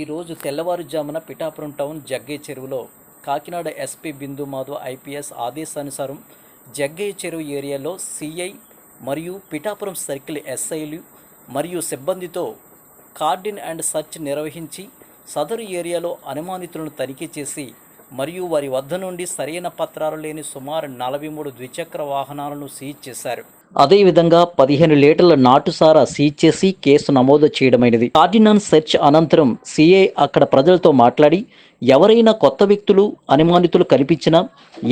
ఈరోజు తెల్లవారుజామున పిఠాపురం టౌన్ జగ్గయ్య చెరువులో కాకినాడ ఎస్పీ బిందు మాధవ్ ఐపీఎస్ ఆదేశానుసారం జగ్గయ్య చెరువు ఏరియాలో సిఐ మరియు పిఠాపురం సర్కిల్ ఎస్ఐలు మరియు సిబ్బందితో కార్డిన్ అండ్ సర్చ్ నిర్వహించి సదరు ఏరియాలో అనుమానితులను తనిఖీ చేసి మరియు వారి వద్ద నుండి సరైన పత్రాలు లేని సుమారు నలభై మూడు ద్విచక్ర వాహనాలను సీజ్ చేశారు. అదేవిధంగా పదిహేను లీటర్ల నాటుసారా సీజ్ చేసి కేసు నమోదు చేయడమైనది. ఆర్డినెన్స్ సెర్చ్ అనంతరం సిఐ అక్కడ ప్రజలతో మాట్లాడి ఎవరైనా కొత్త వ్యక్తులు అనుమానితులు కనిపించినా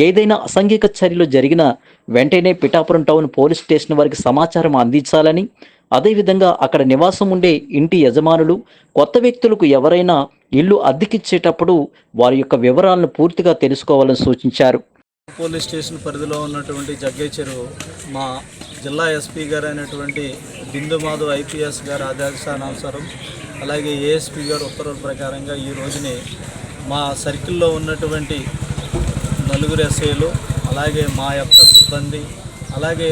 ఏదైనా అసంఘిక చర్యలు జరిగినా వెంటనే పిఠాపురం టౌన్ పోలీస్ స్టేషన్ వారికి సమాచారం అందించాలని అదేవిధంగా అక్కడ నివాసం ఉండే ఇంటి యజమానులు కొత్త వ్యక్తులకు ఎవరైనా ఇల్లు అద్దెకిచ్చేటప్పుడు వారి యొక్క వివరాలను పూర్తిగా తెలుసుకోవాలని సూచించారు. పోలీస్ స్టేషన్ పరిధిలో ఉన్నటువంటి జగ్గయ్య చెరువు మా జిల్లా ఎస్పీ గారు అయినటువంటి బిందు మాధవ్ ఐపీఎస్ గారి ఆదేశానుసారం అలాగే ఏఎస్పీ గారు ఉత్తర్వుల ప్రకారంగా ఈ రోజుని మా సర్కిల్లో ఉన్నటువంటి నలుగురు ఎస్ఐలు అలాగే మా యొక్క సిబ్బంది అలాగే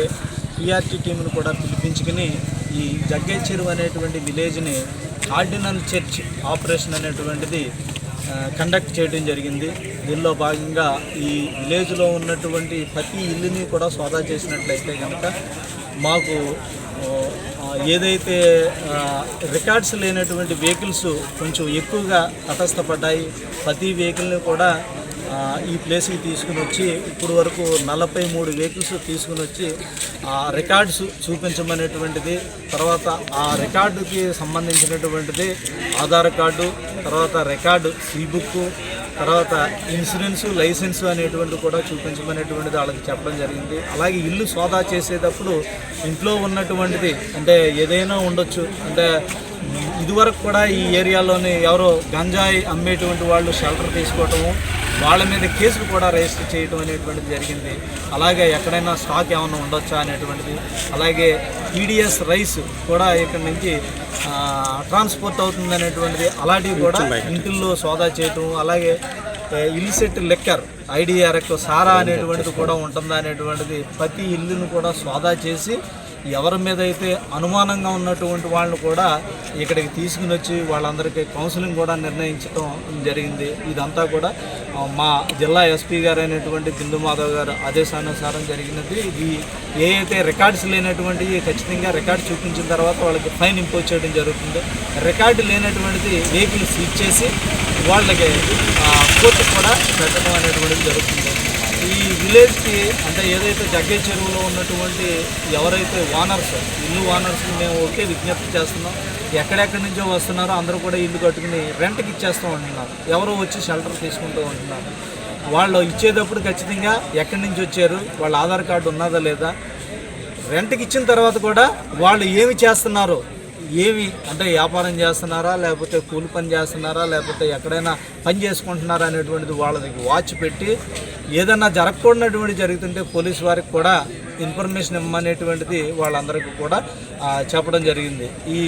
పిఆర్టీ టీంను కూడా పిలిపించుకుని ఈ జగ్గే చెరువు అనేటువంటి విలేజ్ని ఆర్డినల్ చర్చ్ ఆపరేషన్ అనేటువంటిది కండక్ట్ చేయడం జరిగింది. దీనిలో భాగంగా ఈ విలేజ్లో ఉన్నటువంటి ప్రతి ఇల్లుని కూడా సోదా చేసినట్లయితే కనుక మాకు ఏదైతే రికార్డ్స్ లేనటువంటి వెహికల్స్ కొంచెం ఎక్కువగా తటస్థపడ్డాయి. ప్రతి వెహికల్ని కూడా ఈ ప్లేస్కి తీసుకుని వచ్చి ఇప్పుడు వరకు నలభై మూడు వెహికల్స్ తీసుకుని వచ్చి ఆ రికార్డ్స్ చూపించమనేటువంటిది తర్వాత ఆ రికార్డుకి సంబంధించినటువంటిది ఆధార్ కార్డు తర్వాత రికార్డు సీ బుక్ తర్వాత ఇన్సూరెన్స్ లైసెన్స్ అనేటువంటి కూడా చూపించమనేటువంటిది వాళ్ళకి చెప్పడం జరిగింది. అలాగే ఇల్లు సోదా చేసేటప్పుడు ఇంట్లో ఉన్నటువంటిది అంటే ఏదైనా ఉండొచ్చు. అంటే ఇదివరకు కూడా ఈ ఏరియాలోని ఎవరో గంజాయి అమ్మేటువంటి వాళ్ళు షెల్టర్ తీసుకోవటము వాళ్ళ మీద కేసులు కూడా రిజిస్టర్ చేయడం అనేటువంటిది జరిగింది. అలాగే ఎక్కడైనా స్టాక్ ఏమైనా ఉండొచ్చా అనేటువంటిది. అలాగే ఈడిఎస్ రైస్ కూడా ఇక్కడ నుంచి ట్రాన్స్పోర్ట్ అవుతుంది అనేటువంటిది అలాంటివి కూడా ఇంటిల్లో సోదా చేయటం అలాగే ఇల్లిసెట్ లెక్కర్ ఐడిఆర్ఎక్ సారా అనేటువంటిది కూడా ఉంటుందా అనేటువంటిది ప్రతి ఇల్లును కూడా సోదా చేసి ఎవరి మీద అయితే అనుమానంగా ఉన్నటువంటి వాళ్ళని కూడా ఇక్కడికి తీసుకుని వచ్చి వాళ్ళందరికీ కౌన్సిలింగ్ కూడా నిర్ణయించడం జరిగింది. ఇదంతా కూడా మా జిల్లా ఎస్పీ గారు అయినటువంటి బిందు మాధవ్ గారు ఆదేశానుసారం జరిగినది. ఇది ఏ అయితే రికార్డ్స్ లేనటువంటివి ఖచ్చితంగా రికార్డ్ చూపించిన తర్వాత వాళ్ళకి ఫైన్ ఇంపోజ్ చేయడం జరుగుతుంది. రికార్డు లేనటువంటిది వెహికల్ సీజ్ చేసి వాళ్ళకి కోర్టు కూడా పెట్టడం అనేటువంటిది జరుగుతుంది. ఈ విలేజ్కి అంటే ఏదైతే జగ్గే చెరువులో ఉన్నటువంటి ఎవరైతే ఓనర్స్ ఇల్లు ఓనర్స్ మేము ఒకే విజ్ఞప్తి చేస్తున్నాం. ఎక్కడెక్కడి నుంచో వస్తున్నారో అందరూ కూడా ఇల్లు కట్టుకుని రెంట్కి ఇచ్చేస్తూ ఉంటున్నారు. ఎవరో వచ్చి షెల్టర్ తీసుకుంటూ ఉంటున్నారు. వాళ్ళు ఇచ్చేటప్పుడు ఖచ్చితంగా ఎక్కడి నుంచి వచ్చారు వాళ్ళ ఆధార్ కార్డు ఉన్నదా లేదా రెంట్కి ఇచ్చిన తర్వాత కూడా వాళ్ళు ఏమి చేస్తున్నారు ఏమి అంటే వ్యాపారం చేస్తున్నారా లేకపోతే కూలి పని చేస్తున్నారా లేకపోతే ఎక్కడైనా పని చేసుకుంటున్నారా అనేటువంటిది వాళ్ళకి వాచ్ పెట్టి ఏదన్నా జరగకూడనటువంటి జరుగుతుంటే పోలీస్ వారికి కూడా ఇన్ఫర్మేషన్ ఇమ్మనేటువంటిది వాళ్ళందరికీ కూడా చెప్పడం జరిగింది. ఈ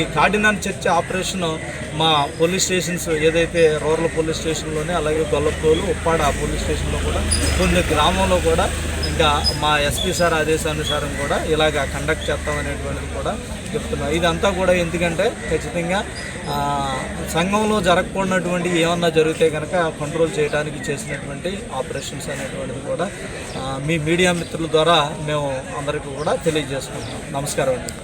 ఈ కార్డినాన్ చర్చ్ ఆపరేషన్ మా పోలీస్ స్టేషన్స్ ఏదైతే రూరల్ పోలీస్ స్టేషన్లోనే అలాగే గొల్లపోలు ఉప్పాడ పోలీస్ స్టేషన్లో కూడా కొన్ని గ్రామంలో కూడా ఇంకా మా ఎస్పీ సార్ ఆదేశానుసారం కూడా ఇలాగ కండక్ట్ చేస్తాం అనేటువంటిది కూడా చెప్తున్నాం. ఇదంతా కూడా ఎందుకంటే ఖచ్చితంగా సంఘంలో జరగకూడనటువంటి ఏమన్నా జరిగితే కనుక కంట్రోల్ చేయడానికి చేసినటువంటి ఆపరేషన్స్ అనేటువంటిది కూడా మీ మీడియా మిత్రుల ద్వారా మేము అందరికీ కూడా తెలియజేసుకుంటున్నాం. నమస్కారం అండి.